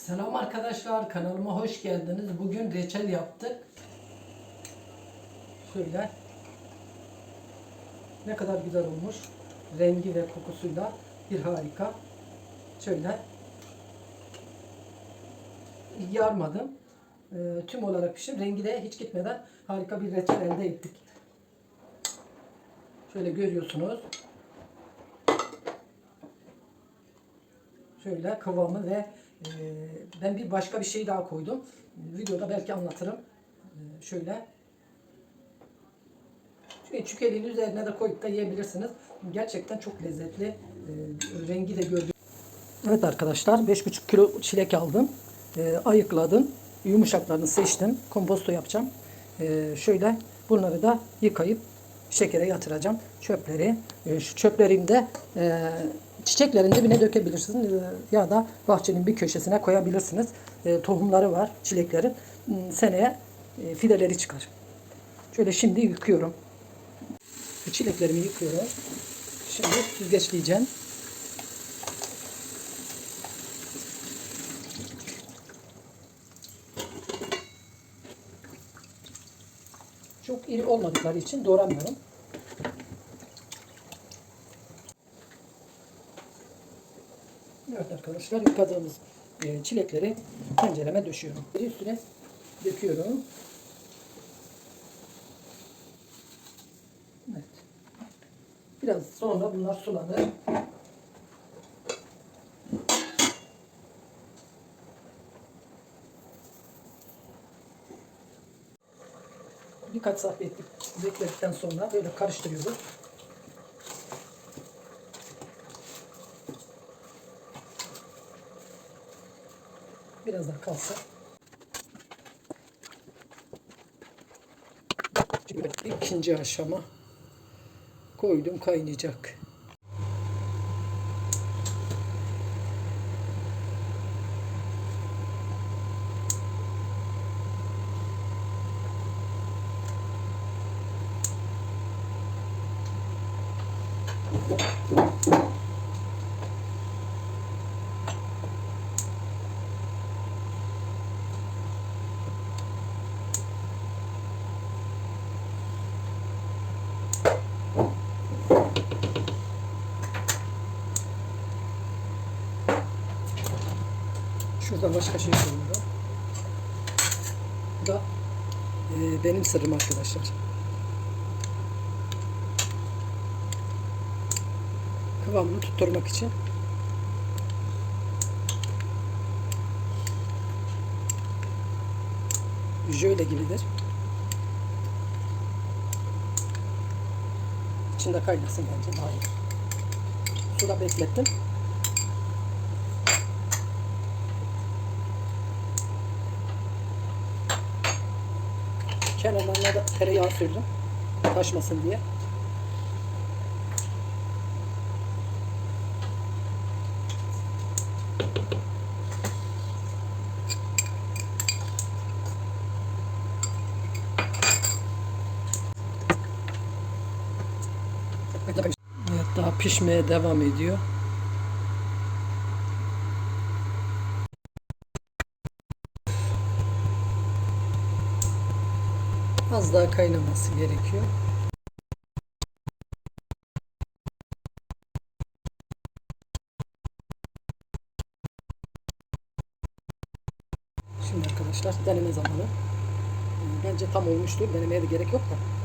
Selam arkadaşlar kanalıma hoş geldiniz. Bugün reçel yaptık. Şöyle. Ne kadar güzel olmuş. Rengi ve kokusuyla bir harika. Şöyle. Yarmadım. Ee, tüm olarak pişim. Rengi de hiç gitmeden harika bir reçel elde ettik. Şöyle görüyorsunuz. Şöyle kıvamı ve e, ben bir başka bir şey daha koydum. Videoda belki anlatırım. E, şöyle. Şöyle çükeliğin üzerine de koyup da yiyebilirsiniz. Gerçekten çok lezzetli. E, rengi de gördüğünüz. Evet arkadaşlar 5,5 kilo çilek aldım. Ayıkladım. Yumuşaklarını seçtim. Komposto yapacağım. Şöyle bunları da yıkayıp şekere yatıracağım. Çöpleri. E, şu çöplerini de e, çiçeklerin dibine dökebilirsiniz. E, ya da bahçenin bir köşesine koyabilirsiniz. E, tohumları var çileklerin. Hmm, Seneye e, fideleri çıkar. Şöyle şimdi yıkıyorum. Çileklerimi yıkıyorum. Şimdi süzgeçleyeceğim. Çok iri olmadıkları için doğramıyorum. Evet arkadaşlar yıkadığımız e, çilekleri tencereme döşüyorum. Üstüne döküyorum. Evet. Biraz sonra bunlar sulanır. Birkaç saat bekle- bekledikten sonra böyle karıştırıyoruz. Biraz daha. Şimdi ikinci aşama koydum kaynayacak. Şurada başka şey koyuyorum. Bu da e, benim sırrım arkadaşlar. Kıvamını tutturmak için. Jöle gibidir. İçinde kaynasın bence daha iyi. Suda beklettim. Kenarlarına da tereyağı sürdüm. Taşmasın diye. Evet daha pişmeye devam ediyor. Az daha kaynaması gerekiyor. Şimdi arkadaşlar deneme zamanı. Bence tam olmuştur. Denemeye de gerek yok da.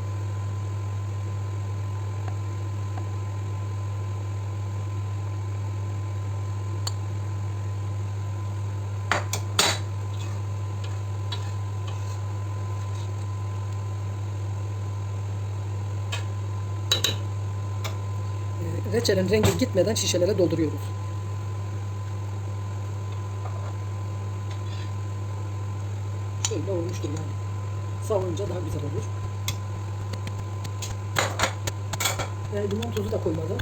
Reçelin rengi gitmeden şişelere dolduruyoruz. Şöyle olmuştur yani. Savunca daha güzel olur. Ve limon tuzu da koymadım.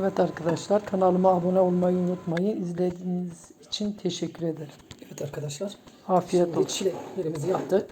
Evet arkadaşlar kanalıma abone olmayı unutmayın. İzlediğiniz için teşekkür ederim. Evet arkadaşlar. Afiyet olsun. Çileklerimizi yaptık.